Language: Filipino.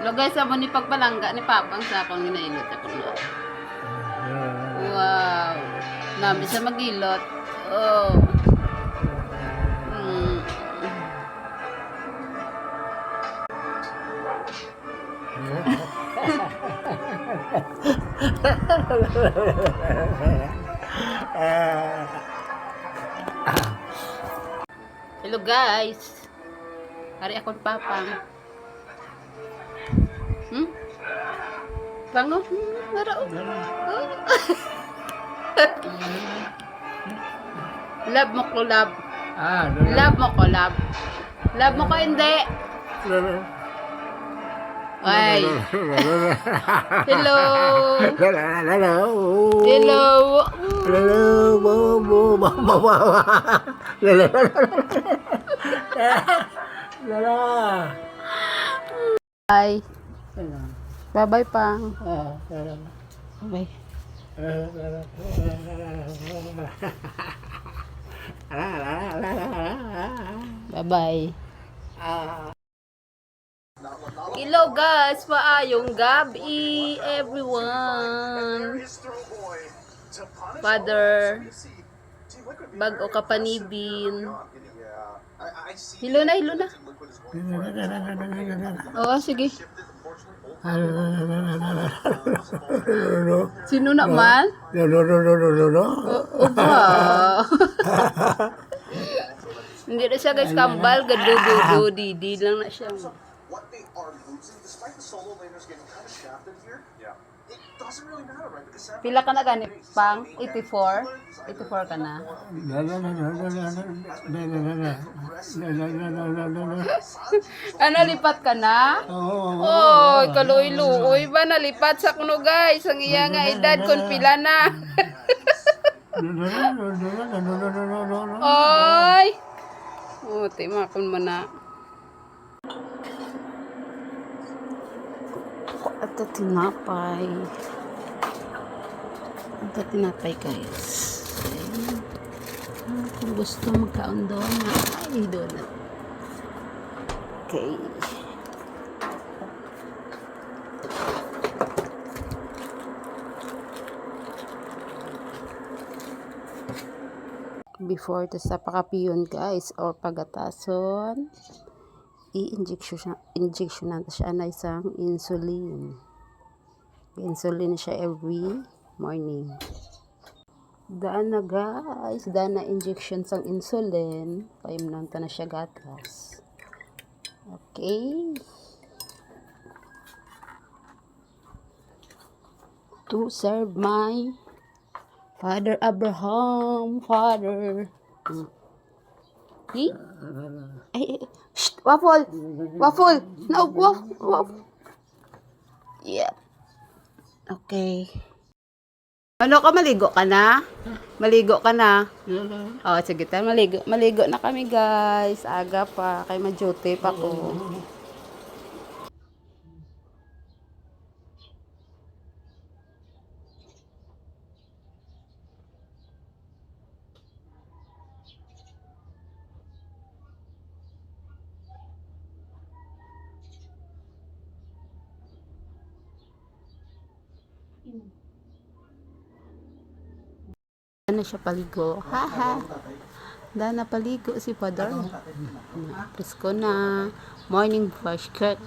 Lugay sa mo ni pagpalangga ni Papang sa akong ginailot ako na. Wow. Nami sa magilot. Oh. Mm. Hello guys. Hari akong papang. Hmm? Pango? Hmm, Nara oh. Oh. love mo ko love. Ah, Love mo ko love. Love mo ko hindi. Ay. Hello. Hello. Bye. Bye-bye pang. Bye. Bye-bye. Hello guys, paayong gabi everyone. Father, bago ka panibin. Hilo na, hilo na. Oo, sige. Sino naman? O ba? Hindi na siya guys kambal, gadududu, didi lang na siya. what they are losing, despite the solo laners getting kind of shafted here, yeah. Pila ka na gani? Pang 84? 84 ka na? Ano, lipat ka na? Oh, kaluoy-luoy ba nalipat sa kuno guys? Ang iya nga edad kon pila na. Oy. Oh, timakon mo na. Ito tinapay. Ito tinapay guys. Ayan. Ah, Kung gusto magkaon doon, ay donut. Okay. Before to sa pakapiyon guys or pagatason, i-injection siya, na isang insulin. Insulin siya every morning. Daan na guys, daan na injection sang insulin. Payam na siya gatas. Okay. To serve my Father Abraham, Father. Hmm. Eh? Ay, ay, shh, waffle! Waffle! No, waffle! waffle. Yeah. Okay. Ano ka, maligo ka na? Maligo ka na? Oh, sige tayo, maligo. Maligo na kami, guys. Aga pa. Kay ma-duty pa ko. Ano siya paligo? Haha. Dahil na paligo si Pador. Presko na. Morning brush crack.